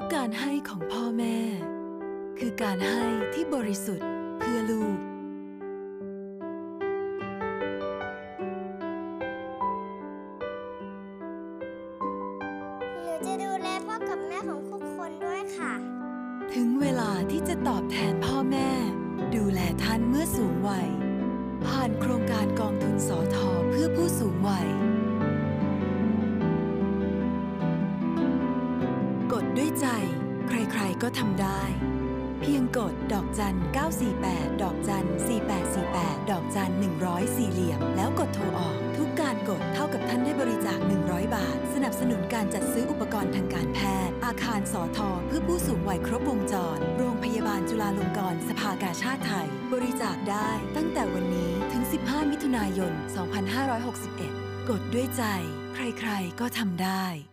การให้ของพ่อแม่ คือการให้ที่บริสุทธิ์เพื่อลูก หนูจะดูแลพ่อกับแม่ของทุกคนด้วยค่ะ ถึงเวลาที่จะตอบแทนพ่อแม่ ดูแลท่านเมื่อสูงวัย ผ่านโครงการกองทุนสอทอเพื่อผู้สูงวัย ด้วยใจ ใครๆก็ทำได้ เพียงกดดอกจัน 948 ดอกจัน 4848 ดอกจัน 100 สี่เหลี่ยม แล้วกดโทรออก ทุกการกดเท่ากับท่านได้บริจาค 100 บาท สนับสนุนการจัดซื้ออุปกรณ์ทางการแพทย์ อาคารสอทอเพื่อผู้สูงวัยครบวงจร โรงพยาบาลจุฬาลงกรณ์สภากาชาติไทย บริจาคได้ตั้งแต่วันนี้ถึง 15 มิถุนายน 2561 กดด้วยใจ ใครๆก็ทำได้